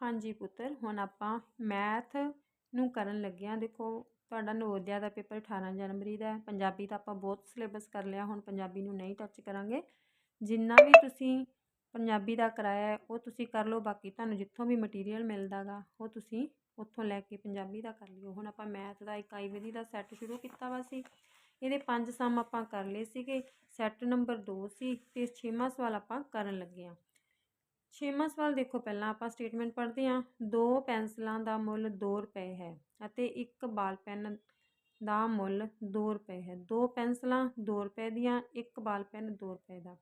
ਹਾਂਜੀ ਪੁੱਤਰ, ਹੁਣ ਆਪਾਂ ਮੈਥ ਨੂੰ ਕਰਨ ਲੱਗੇ ਹਾਂ। ਦੇਖੋ, ਤੁਹਾਡਾ ਨਵੋਦਿਆ ਦਾ ਪੇਪਰ 18 ਜਨਵਰੀ ਦਾ ਹੈ। ਪੰਜਾਬੀ ਤਾਂ ਆਪਾਂ ਬਹੁਤ ਸਿਲੇਬਸ ਕਰ ਲਿਆ, ਹੁਣ ਪੰਜਾਬੀ ਨੂੰ ਨਹੀਂ ਟੱਚ ਕਰਾਂਗੇ। ਜਿੰਨਾ ਵੀ ਤੁਸੀਂ ਪੰਜਾਬੀ ਦਾ ਕਰਾਇਆ ਉਹ ਤੁਸੀਂ ਕਰ ਲਓ। ਬਾਕੀ ਤੁਹਾਨੂੰ ਜਿੱਥੋਂ ਵੀ ਮਟੀਰੀਅਲ ਮਿਲਦਾ ਗਾ ਉਹ ਤੁਸੀਂ ਉੱਥੋਂ ਲੈ ਕੇ ਪੰਜਾਬੀ ਦਾ ਕਰ ਲਿਓ। ਹੁਣ ਆਪਾਂ ਮੈਥ ਦਾ ਇਕਾਈ ਵਿਧੀ ਦਾ ਸੈੱਟ ਸ਼ੁਰੂ ਕੀਤਾ ਵਾ ਸੀ। ਇਹਦੇ ਪੰਜ ਸਮ ਆਪਾਂ ਕਰ ਲਏ ਸੀਗੇ। ਸੈੱਟ ਨੰਬਰ 2 ਸੀ ਤੇ ਛੇਵਾਂ ਸਵਾਲ ਆਪਾਂ ਕਰਨ ਲੱਗੇ ਹਾਂ। ਛੇਵਾਂ ਸਵਾਲ ਦੇਖੋ, ਪਹਿਲਾਂ ਆਪਾਂ ਸਟੇਟਮੈਂਟ ਪੜ੍ਹਦੇ ਹਾਂ। ਦੋ ਪੈਨਸਲਾਂ ਦਾ ਮੁੱਲ 2 ਰੁਪਏ ਹੈ ਅਤੇ ਇੱਕ ਬਾਲ ਪੈਨ ਦਾ ਮੁੱਲ 2 ਰੁਪਏ ਹੈ। ਦੋ ਪੈਨਸਲਾਂ 2 ਰੁਪਏ ਦੀਆਂ, ਇੱਕ ਬਾਲ ਪੈਨ 2 ਰੁਪਏ ਦਾ।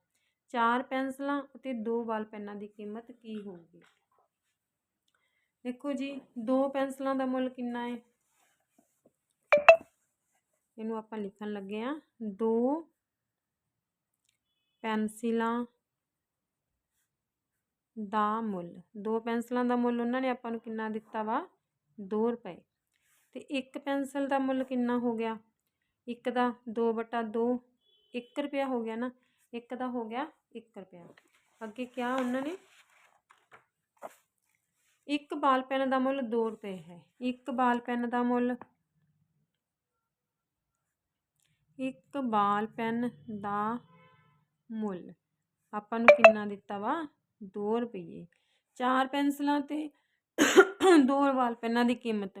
ਚਾਰ ਪੈਨਸਲਾਂ ਅਤੇ ਦੋ ਬਾਲ ਪੈਨਾਂ ਦੀ ਕੀਮਤ ਕੀ ਹੋਊਗੀ? ਦੇਖੋ ਜੀ, ਦੋ ਪੈਨਸਲਾਂ ਦਾ ਮੁੱਲ ਕਿੰਨਾ ਹੈ? ਇਹਨੂੰ ਆਪਾਂ ਲਿਖਣ ਲੱਗੇ ਆ ਦੋ ਪੈਨਸਿਲਾਂ ਦਾ ਮੁੱਲ। ਦੋ ਪੈਨਸਲਾਂ ਦਾ ਮੁੱਲ ਉਹਨਾਂ ਨੇ ਆਪਾਂ ਨੂੰ ਕਿੰਨਾ ਦਿੱਤਾ ਵਾ? 2 ਰੁਪਏ। ਤੇ ਇੱਕ ਪੈਨਸਲ ਦਾ ਮੁੱਲ ਕਿੰਨਾ ਹੋ ਗਿਆ? ਇੱਕ ਦਾ 2 ਬਟਾ 2 1 ਰੁਪਿਆ ਹੋ ਗਿਆ ਨਾ। ਇੱਕ ਦਾ ਹੋ ਗਿਆ 1 ਰੁਪਿਆ ਅੱਗੇ ਕਿਹਾ ਉਹਨਾਂ ਨੇ, ਇੱਕ ਬਾਲ ਪੈਨ ਦਾ ਮੁੱਲ 2 ਰੁਪਏ ਹੈ। ਇੱਕ ਬਾਲ ਪੈਨ ਦਾ ਮੁੱਲ, ਇੱਕ ਬਾਲ ਪੈਨ ਦਾ ਮੁੱਲ ਆਪਾਂ ਨੂੰ ਕਿੰਨਾ ਦਿੱਤਾ ਵਾ? 2 ਰੁਪਏ ਚਾਰ ਪੈਨਸਲਾਂ ਤੇ ਦੋ ਵਾਲ ਪੈਨਾਂ ਦੀ ਕੀਮਤ।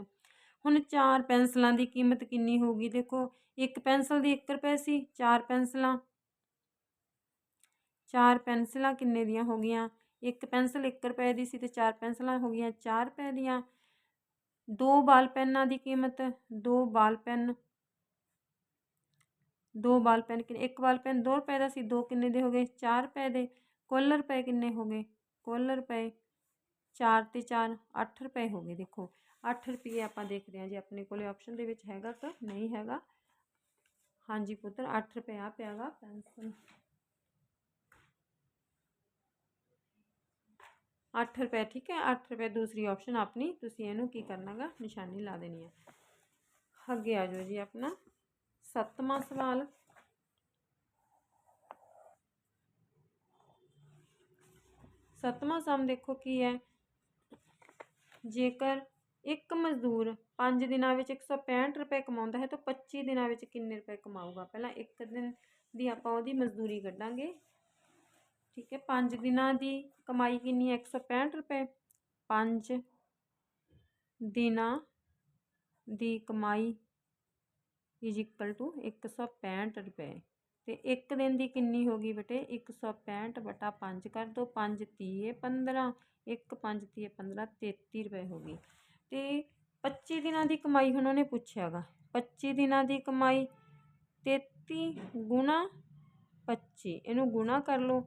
ਹੁਣ ਚਾਰ ਪੈਨਸਲਾਂ ਦੀ ਕੀਮਤ ਕਿੰਨੀ ਹੋਊਗੀ ਦੇਖੋ, ਇੱਕ ਪੈਨਸਲ ਦੀ 1 ਰੁਪਏ ਸੀ, ਚਾਰ ਪੈਨਸਲਾਂ। ਚਾਰ ਪੈਨਸਲਾਂ ਕਿੰਨੇ ਦੀਆਂ ਹੋ ਗਈਆਂ? ਇੱਕ ਪੈਨਸਲ 1 ਰੁਪਏ ਦੀ ਸੀ ਤੇ ਚਾਰ ਪੈਨਸਲਾਂ ਹੋ ਗਈਆਂ 4 ਰੁਪਏ ਦੀਆਂ। ਦੋ ਬਾਲ ਪੈਨਾਂ ਦੀ ਕੀਮਤ, ਦੋ ਬਾਲ ਪੈਨ। ਦੋ ਬਾਲ ਪੈਨ ਕਿੰਨੇ, ਇੱਕ ਬਾਲ ਪੈਨ 2 ਰੁਪਏ ਦਾ ਸੀ, ਦੋ ਕਿੰਨੇ ਦੇ ਹੋ ਗਏ? 4 ਰੁਪਏ ਦੇ। ਕੁੱਲ ਰੁਪਏ ਕਿੰਨੇ ਹੋ ਗਏ? ਕੁੱਲ ਰੁਪਏ 4 ਤੇ 4 8 ਰੁਪਏ ਹੋ ਗਏ। ਦੇਖੋ 8 ਰੁਪਏ ਆਪਾਂ ਦੇਖਦੇ ਹਾਂ। ਜੀ ਆਪਣੇ ਕੋਲੇ ਆਪਸ਼ਨ ਦੇ ਵਿੱਚ ਹੈਗਾ ਕਿ ਨਹੀਂ ਹੈਗਾ। ਹਾਂਜੀ ਪੁੱਤਰ 8 ਰੁਪਏ ਆ ਪਿਆਗਾ ਪੈਨਸਲ 8 ਰੁਪਏ, ਠੀਕ ਹੈ? 8 ਰੁਪਏ ਦੂਸਰੀ ਆਪਸ਼ਨ ਆਪਣੀ। ਤੁਸੀਂ ਇਹਨੂੰ ਕੀ ਕਰਨਾਗਾ ਨਿਸ਼ਾਨੀ ਲਾ ਦੇਣੀ ਹੈ ਅੱਗੇ ਆ ਜਾਓ ਜੀ ਆਪਣਾ। ਸੱਤਵਾਂ ਸਵਾਲ। ਸੱਤਵਾਂ ਸਮ ਦੇਖੋ ਕੀ ਹੈ। ਜੇਕਰ ਇੱਕ ਮਜ਼ਦੂਰ 5 ਦਿਨਾਂ ਵਿੱਚ 165 ਰੁਪਏ ਕਮਾਉਂਦਾ ਹੈ, ਤਾਂ 25 ਦਿਨਾਂ ਵਿੱਚ ਕਿੰਨੇ ਰੁਪਏ ਕਮਾਊਗਾ? ਪਹਿਲਾਂ ਇੱਕ ਦਿਨ ਦੀ ਆਪਾਂ ਉਹਦੀ ਮਜ਼ਦੂਰੀ ਕੱਢਾਂਗੇ। ਠੀਕ ਹੈ 5 ਦਿਨਾਂ ਦੀ ਕਮਾਈ ਕਿੰਨੀ ਹੈ? 165 ਰੁਪਏ। 5 ਦਿਨਾਂ ਦੀ ਕਮਾਈ ਇਜ਼ ਇਕੁਅਲ ਟੂ 165 ਰੁਪਏ। ਅਤੇ ਇੱਕ ਦਿਨ ਦੀ ਕਿੰਨੀ ਹੋ ਗਈ ਬੇਟੇ? 165 ਬਟਾ ਪੰਜ ਕਰ ਦੋ 5 ਤੀਏ 15 1 5 ਤੀਏ 15 33 ਰੁਪਏ ਹੋ ਗਈ ਅਤੇ ਪੱਚੀ ਦਿਨਾਂ ਦੀ ਕਮਾਈ ਹੁਣ ਉਹਨੇ ਪੁੱਛਿਆਗਾ 25 ਦਿਨਾਂ ਦੀ ਕਮਾਈ 33 ਗੁਣਾ 25 ਇਹਨੂੰ ਗੁਣਾ ਕਰ ਲਓ।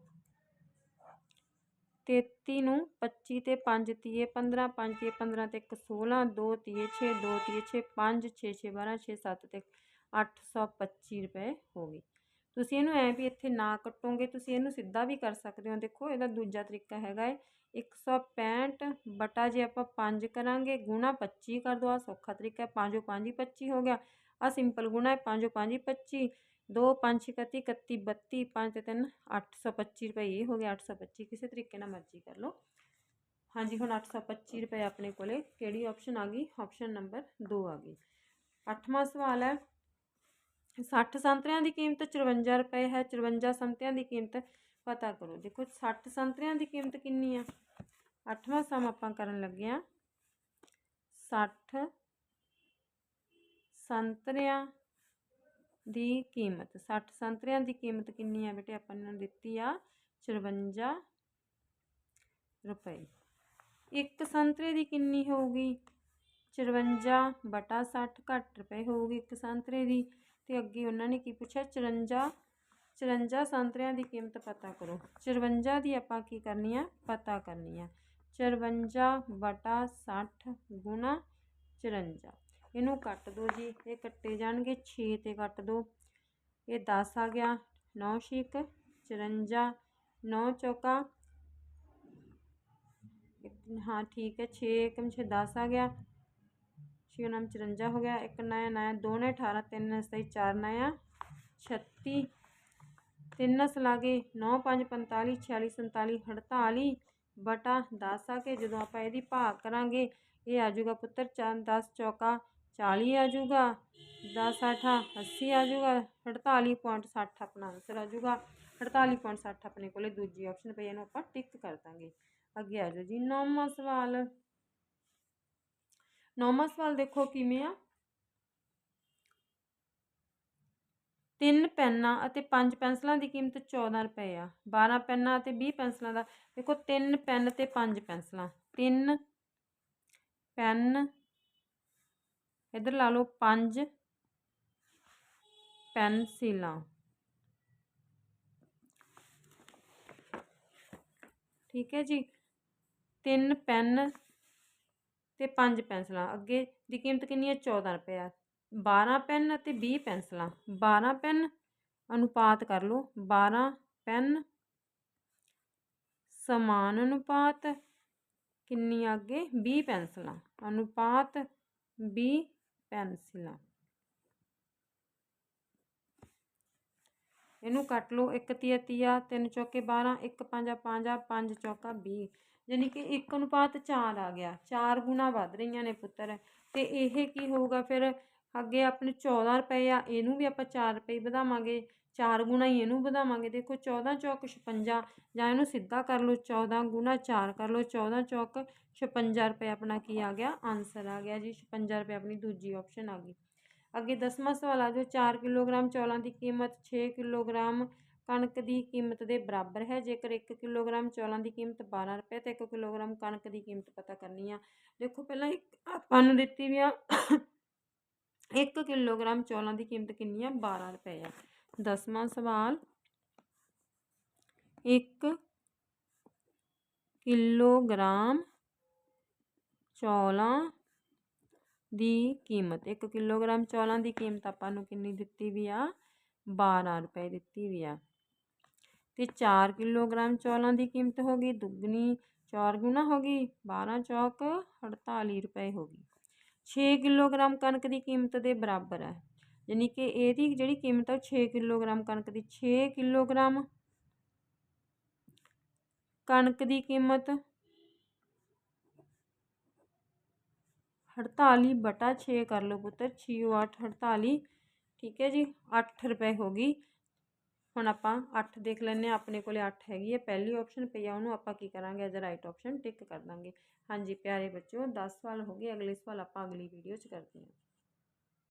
33 ਨੂੰ 25 ਤੇ ਪੰਜ ਤੀਏ 15 5 ਤੀਏ 15 ਤੇ 1 16 2 ਤੀਏ 6 2 ਤੀਏ 6 5 6 6 12 6 7 ਤੇ 825 ਰੁਪਏ ਹੋ ਗਈ ਤੁਸੀਂ ਇਹਨੂੰ ਐ ਵੀ ਇੱਥੇ ਨਾ ਕੱਟੋਗੇ, ਤੁਸੀਂ ਇਹਨੂੰ ਸਿੱਧਾ ਵੀ ਕਰ ਸਕਦੇ ਹੋ। ਦੇਖੋ, ਇਹਦਾ ਦੂਜਾ ਤਰੀਕਾ ਹੈਗਾ ਹੈ 165 ਬਟਾ ਜੇ ਆਪਾਂ 5 ਕਰਾਂਗੇ, ਗੁਣਾ 25 ਕਰ ਦੋ। ਆ ਸੌਖਾ ਤਰੀਕਾ ਹੈ 5 5 25 ਹੋ ਗਿਆ। ਆ ਸਿੰਪਲ ਗੁਣਾ ਹੈ 5 5 25 2 5 31 31 32 5 ਤੇ 3 825 ਰੁਪਏ ਇਹ ਹੋ ਗਿਆ 825 ਕਿਸੇ ਤਰੀਕੇ ਨਾਲ ਮਰਜ਼ੀ ਕਰ ਲਓ। ਹਾਂਜੀ, ਹੁਣ 825 ਰੁਪਏ ਆਪਣੇ ਕੋਲੇ। ਕਿਹੜੀ ਆਪਸ਼ਨ ਆ ਗਈ? ਆਪਸ਼ਨ ਨੰਬਰ 2 ਆ ਗਈ। ਅੱਠਵਾਂ ਸਵਾਲ ਹੈ 60 ਸੰਤਰਿਆਂ ਦੀ ਕੀਮਤ 54 ਰੁਪਏ ਹੈ 54 ਸੰਤਰਿਆਂ ਦੀ ਕੀਮਤ ਪਤਾ ਕਰੋ ਦੇਖੋ 60 ਸੰਤਰਿਆਂ ਦੀ ਕੀਮਤ ਕਿੰਨੀ ਆ? ਅੱਠਵਾਂ ਸਮ ਆਪਾਂ ਕਰਨ ਲੱਗੇ ਆ 60 ਸੰਤਰਿਆਂ ਦੀ ਕੀਮਤ 60 ਸੰਤਰਿਆਂ ਦੀ ਕੀਮਤ ਕਿੰਨੀ ਆ ਬੇਟੇ? ਆਪਾਂ ਨੂੰ ਦਿੱਤੀ ਆ 54 ਰੁਪਏ। ਇੱਕ ਸੰਤਰੇ ਦੀ ਕਿੰਨੀ ਹੋਊਗੀ? 54 ਬਟਾ 60 ਘੱਟ ਰੁਪਏ ਹੋਊਗੀ ਇੱਕ ਸੰਤਰੇ ਦੀ। ਤੇ ਅੱਗੇ ਉਹਨਾਂ ਨੇ ਕੀ ਪੁੱਛਿਆ? 54 54 ਸੰਤਰਿਆਂ ਦੀ ਕੀਮਤ ਪਤਾ ਕਰੋ। 54 ਦੀ ਆਪਾਂ ਕੀ ਕਰਨੀ ਆ? ਪਤਾ ਕਰਨੀ ਆ। 54 ਬਟਾ 60 ਗੁਣਾ 54 ਇਹਨੂੰ ਕੱਟ ਦੋ ਜੀ। ਇਹ ਕੱਟੇ ਜਾਣਗੇ। 6 ਤੇ ਕੱਟ ਦੋ। ਇਹ 10 ਆ ਗਿਆ। 9 ਛਿਕ। 54 9 ਚੌਕਾ। ਹਾਂ, ਠੀਕ ਹੈ। 6 ਕਮ 6 10 ਆ ਗਿਆ। ਛੇ ਨਾਮ 54 ਹੋ ਗਿਆ, ਇੱਕ ਨਇਆ ਨਇਆ ਦੋ ਨੇ 18 ਤਿੰਨ ਸਹੀ ਚਾਰ ਨਇਆ 36 ਤਿੰਨ ਸ ਲਾਗੇ 9 5 45 46 47 48 ਬਟਾ 10 ਆ ਕੇ ਜਦੋਂ ਆਪਾਂ ਇਹਦੀ ਭਾਗ ਕਰਾਂਗੇ, ਇਹ ਆ ਜਾਊਗਾ ਪੁੱਤਰ ਚਾ 10 ਚੌਕਾ 40 ਆ ਜਾਊਗਾ 10 ਅੱਠਾ 80 ਆ ਜਾਊਗਾ 48.60 ਆਪਣਾ ਆਨਸਰ ਆ ਜਾਊਗਾ 48.60 ਆਪਣੇ ਕੋਲੇ ਦੂਜੀ ਆਪਸ਼ਨ ਪਈ ਇਹਨੂੰ ਆਪਾਂ ਟਿਕ ਕਰ ਦਾਂਗੇ। ਅੱਗੇ ਆ ਜਾਓ ਜੀ, ਨੌਵਾਂ ਸਵਾਲ। ਨੌਵਾਂ ਸਵਾਲ ਦੇਖੋ ਕਿਵੇਂ ਆ? ਤਿੰਨ ਪੈਨਾਂ ਅਤੇ ਪੰਜ ਪੈਨਸਲਾਂ ਦੀ ਕੀਮਤ 14 ਰੁਪਏ ਆ। 12 ਪੈਨਾਂ ਅਤੇ 20 ਪੈਨਸਲਾਂ ਦਾ, ਦੇਖੋ ਤਿੰਨ ਪੈਨ ਤੇ ਪੰਜ ਪੈਨਸਲਾਂ। ਤਿੰਨ ਪੈਨ, ਇੱਧਰ ਲਾ ਲਓ, ਪੰਜ ਪੈਨਸਿਲਾਂ। ਠੀਕ ਹੈ ਜੀ? ਤਿੰਨ ਪੈਨ ਤੇ ਪੰਜ ਪੈਨਸਲਾਂ। ਅੱਗੇ ਦੀ ਕੀਮਤ ਕਿੰਨੀ ਹੈ? 14 ਰੁਪਏ ਆ। 12 ਪੈਨ ਅਤੇ 20 ਪੈਨਸਲਾਂ। 12 ਪੈਨ ਅਨੁਪਾਤ ਕਰ ਲਓ। 12 ਪੈਨ ਸਮਾਨ ਅਨੁਪਾਤ ਕਿੰਨੀ ਅੱਗੇ? 20 ਪੈਨਸਲਾਂ। ਅਨੁਪਾਤ 20 ਪੈਨਸਿਲਾਂ। ਇਹਨੂੰ ਕੱਟ ਲਓ। ਇੱਕ ਤੀਆ ਤੀਆ, ਤਿੰਨ ਚੌਕੇ 12 ਇੱਕ ਪੰਜਾ ਪੰਜਾ, ਪੰਜ ਚੌਕਾ 20 ਯਾਨੀ ਕਿ ਇੱਕ ਅਨੁਪਾਤ 4 ਆ ਗਿਆ 4 ਗੁਣਾ ਵੱਧ ਰਹੀਆਂ ਨੇ ਪੁੱਤਰ। ਤੇ ਇਹ ਕੀ ਹੋਊਗਾ ਫਿਰ? ਅੱਗੇ ਆਪਣੇ 14 ਰੁਪਏ ਆ, ਇਹਨੂੰ ਵੀ ਆਪਾਂ 4 ਰੁਪਏ ਵਧਾਵਾਂਗੇ। 4 ਗੁਣਾ ਹੀ ਇਹਨੂੰ ਵਧਾਵਾਂਗੇ। ਦੇਖੋ 14 ਚੌਕ 56 ਜਾਂ ਇਹਨੂੰ ਸਿੱਧਾ ਕਰ ਲਓ 14 ਗੁਣਾ 4 ਕਰ ਲਓ 14 ਚੌਕ 56 ਰੁਪਏ ਆਪਣਾ ਕੀ ਆ ਗਿਆ? ਆਨਸਰ ਆ ਗਿਆ ਜੀ 56 ਰੁਪਏ ਆਪਣੀ ਦੂਜੀ ਆਪਸ਼ਨ ਆ ਗਈ। ਅੱਗੇ ਦਸਵਾਂ ਸਵਾਲ ਆ ਜੋ 4 ਕਿਲੋਗ੍ਰਾਮ ਚੌਲਾਂ ਦੀ ਕੀਮਤ 6 ਕਿਲੋਗ੍ਰਾਮ ਕਣਕ ਦੀ ਕੀਮਤ ਦੇ ਬਰਾਬਰ ਹੈ। ਜੇਕਰ 1 ਕਿਲੋਗ੍ਰਾਮ ਚੌਲਾਂ ਦੀ ਕੀਮਤ 12 ਰੁਪਏ, ਤੇ 1 ਕਿਲੋਗ੍ਰਾਮ ਕਣਕ ਦੀ ਕੀਮਤ ਪਤਾ ਕਰਨੀ ਆ। ਦੇਖੋ, ਪਹਿਲਾਂ ਇੱਕ ਆਪਾਂ ਨੂੰ ਦਿੱਤੀ ਵੀ ਆ 1 ਕਿਲੋਗ੍ਰਾਮ ਚੌਲਾਂ ਦੀ ਕੀਮਤ ਕਿੰਨੀ ਆ? 12 ਰੁਪਏ ਆ। ਦਸਵਾਂ ਸਵਾਲ 1 ਕਿਲੋਗ੍ਰਾਮ ਚੌਲਾਂ ਦੀ ਕੀਮਤ 1 ਕਿਲੋਗ੍ਰਾਮ ਚੌਲਾਂ ਦੀ ਕੀਮਤ ਆਪਾਂ ਨੂੰ ਕਿੰਨੀ ਦਿੱਤੀ ਵੀ ਆ? 12 ਰੁਪਏ ਦਿੱਤੀ ਵੀ ਆ। ਤੇ 4 ਕਿਲੋਗ੍ਰਾਮ ਚੌਲਾਂ ਦੀ ਕੀਮਤ ਹੋ ਗਈ ਦੁੱਗਣੀ 4 ਗੁਣਾ ਹੋ ਗਈ 12 ਚੌਕ 48 ਰੁਪਏ ਹੋ ਗਈ 6 ਕਿਲੋਗ੍ਰਾਮ ਕਣਕ ਦੀ ਕੀਮਤ ਦੇ ਬਰਾਬਰ ਹੈ ਯਾਨੀ ਕਿ ਇਹਦੀ ਜਿਹੜੀ ਕੀਮਤ ਹੈ 6 ਕਿਲੋਗ੍ਰਾਮ ਕਣਕ ਦੀ 6 ਕਿਲੋਗ੍ਰਾਮ ਕਣਕ ਦੀ ਕੀਮਤ 48 ਬਟਾ 6 ਕਰ ਲਓ ਪੁੱਤਰ 6 8 48 ਠੀਕ ਹੈ ਜੀ 8 ਰੁਪਏ ਹੋ ਗਈ ਹੁਣ ਆਪਾਂ 8 ਦੇਖ ਲੈਂਦੇ ਹਾਂ, ਆਪਣੇ ਕੋਲੇ 8 ਹੈਗੀ ਹੈ। ਪਹਿਲੀ ਆਪਸ਼ਨ ਪਈ ਆ, ਉਹਨੂੰ ਆਪਾਂ ਕੀ ਕਰਾਂਗੇ? ਐਜ਼ ਰਾਈਟ ਆਪਸ਼ਨ ਟਿਕ ਕਰ ਦਾਂਗੇ। ਹਾਂਜੀ, ਪਿਆਰੇ ਬੱਚਿਓ 10 ਸਵਾਲ ਹੋ ਗਏ। ਅਗਲੇ ਸਵਾਲ ਆਪਾਂ ਅਗਲੀ ਵੀਡੀਓ 'ਚ ਕਰਦੇ ਹਾਂ।